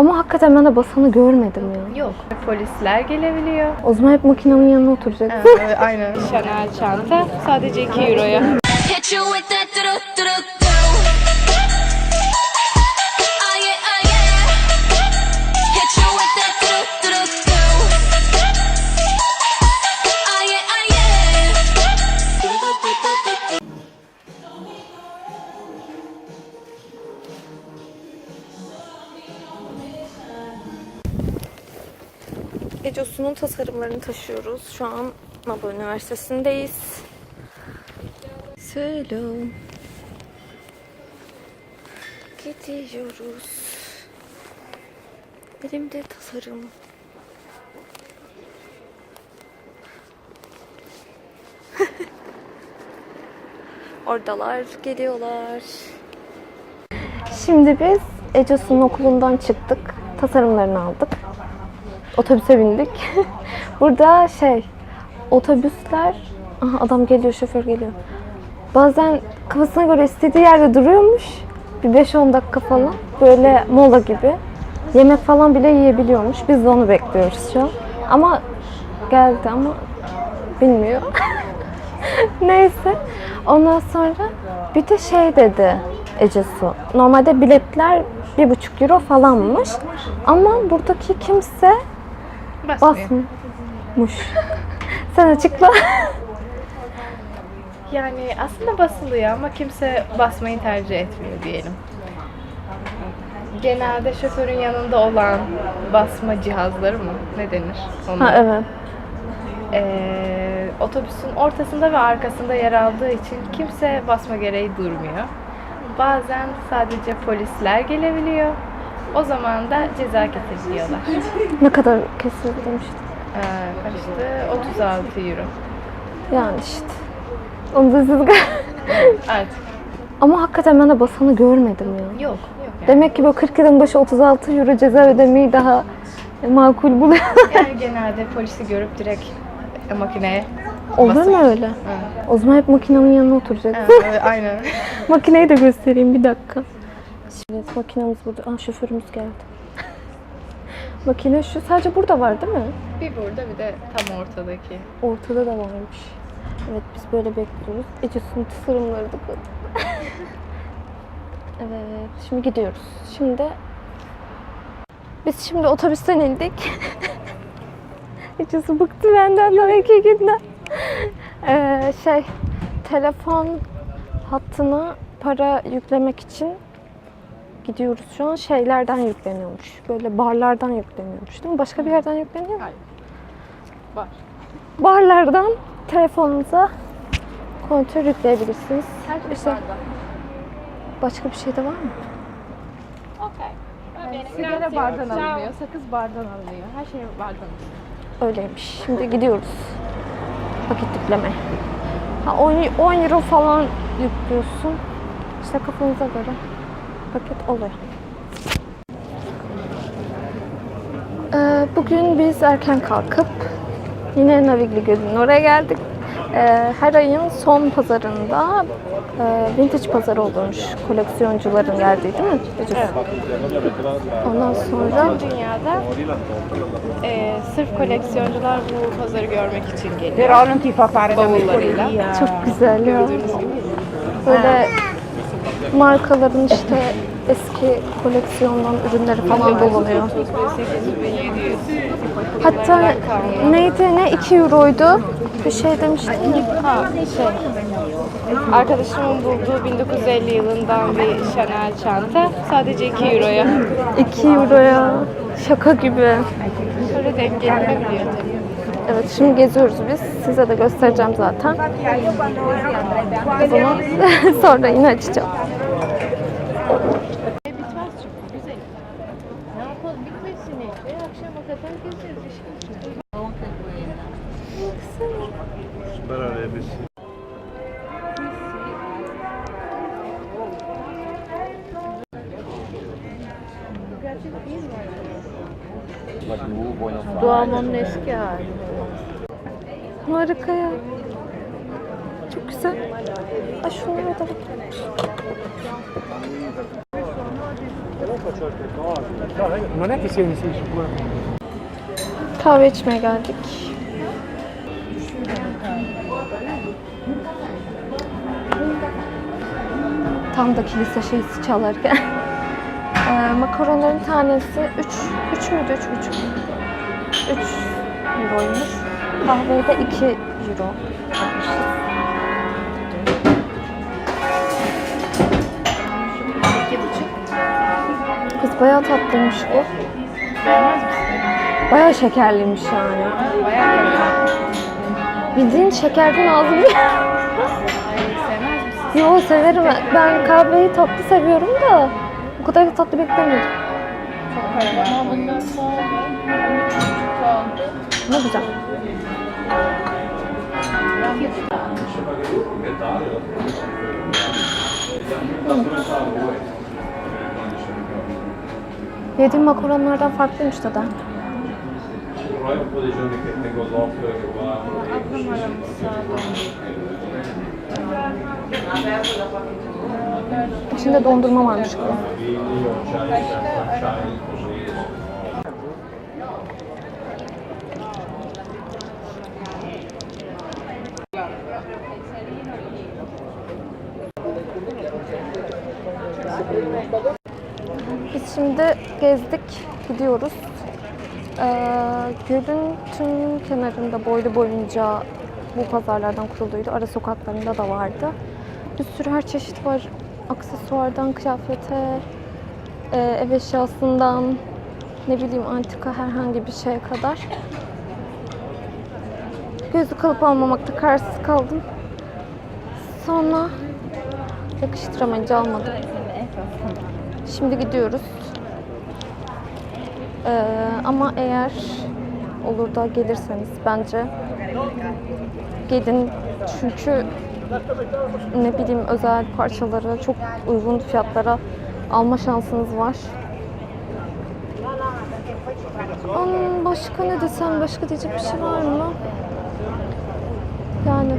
Ama hakikaten ben de basanı görmedim ya. Yok. Polisler gelebiliyor. O zaman hep makinenin yanına oturacak. Evet, aynen. Chanel çanta sadece 2 euroya. Ecosu'nun tasarımlarını taşıyoruz. Şu an Naba Üniversitesi'ndeyiz. Selam. Gidiyoruz. Elimde tasarım. Oradalar, geliyorlar. Şimdi biz Ecosu'nun okulundan çıktık. Tasarımlarını aldık. Otobüse bindik. Burada şey, otobüsler... Aha, adam geliyor, şoför geliyor. Bazen kafasına göre istediği yerde duruyormuş. Bir 5-10 dakika falan. Böyle mola gibi. Yemek falan bile yiyebiliyormuş. Biz de onu bekliyoruz şu an. Ama geldi ama bilmiyor. Neyse. Ondan sonra bir de şey dedi Ece Su. Normalde biletler bir buçuk euro falanmış. Ama buradaki kimse Basmıyor. basmış. Sen açıkla. Yani aslında basılıyor ama kimse basmayı tercih etmiyor diyelim. Genelde şoförün yanında olan basma cihazları mı? Ne denir? Onlar. ha evet. Ee, otobüsün ortasında ve arkasında yer aldığı için kimse basma gereği durmuyor. Bazen sadece polisler gelebiliyor. O zaman da ceza kesebiliyorlar. Ne kadar kesildi demiştim. Ee, karıştı 36 euro. Yani işte. Onu da siz Artık Ama hakikaten ben de basanı görmedim ya. yok. Yok yani. Demek ki böyle 40 yılın başı 36 euro ceza ödemeyi daha makul buluyor. Yani genelde polisi görüp direkt e, makineye Olur basın. mu öyle? Evet. O zaman hep makinenin yanına oturacak. Evet, aynen. Makineyi de göstereyim bir dakika. Evet makinemiz burada. Aa şoförümüz geldi. Makine şu. Sadece burada var değil mi? Bir burada bir de tam ortadaki. Ortada da varmış. Evet biz böyle bekliyoruz. Ece'sin tasarımları da evet şimdi gidiyoruz. Şimdi biz şimdi otobüsten indik. Ece'si bıktı benden daha iki günden. Ee, şey telefon hattına para yüklemek için gidiyoruz şu an. Şeylerden yükleniyormuş. Böyle barlardan yükleniyormuş değil mi? Başka bir yerden yükleniyor mu? Var. barlardan telefonunuza kontör yükleyebilirsiniz. İşte başka bir şey de var mı? Sigara bardan alınıyor, sakız bardan alınıyor. Her şey bardan Öyleymiş. Şimdi gidiyoruz. Paket yükleme. Ha 10, 10 euro falan yüklüyorsun. İşte kafanıza göre paket oluyor. Ee, bugün biz erken kalkıp yine Navigli Gölü'nün oraya geldik. Ee, her ayın son pazarında e, vintage pazarı olurmuş. Koleksiyoncuların geldiği değil mi? Evet. Ondan sonra Dünyada e, sırf koleksiyoncular bu pazarı görmek için geliyor. Bavullarıyla. çok güzel ya. Gördüğünüz gibi. Böyle markaların işte eski koleksiyondan ürünleri falan. 8700. Hatta neydi ne 2 euroydu bir şey demiştim. Ha şey. Arkadaşımın bulduğu 1950 yılından bir Chanel çanta sadece 2 euroya. 2 euroya şaka gibi. Şöyle denk gelinebiliyor. Evet şimdi geziyoruz biz. Size de göstereceğim zaten. O zaman sonra yine açacağım. Bitmez çünkü güzel. Ne yapalım bitmesin işte. Akşama kadar gezeriz işte. Doğamanın eski hali. Harika ya. Çok güzel. Ay şunlara da. Kahve içmeye geldik. Tam da kilise şeysi çalarken. Ee, makaronların tanesi 3 3 müydü? 3 buçuk. 3 euroymuş. Kahveye de 2 euro Kız bayağı tatlıymış bu. Bayağı şekerliymiş yani. Bayağı kalite. Bildiğin şekerden misin? Yo severim. Ben kahveyi tatlı seviyorum da o kadar da tatlı beklemiyordum. Çok karamel koyuyor. Ne güzel. Yediğim makaronlardan farklıymış tadı. İçinde dondurma varmış şimdi gezdik, gidiyoruz. Ee, gölün tüm kenarında boylu boyunca bu pazarlardan kurulduydu. Ara sokaklarında da vardı. Bir sürü her çeşit var. Aksesuardan kıyafete, e, ev eşyasından, ne bileyim antika herhangi bir şeye kadar. Gözü kalıp almamakta kararsız kaldım. Sonra yakıştıramayınca almadım. Şimdi gidiyoruz. Ee, ama eğer olur da gelirseniz bence gelin çünkü ne bileyim özel parçaları çok uygun fiyatlara alma şansınız var. Am, başka ne desem başka diyecek bir şey var mı? Yani?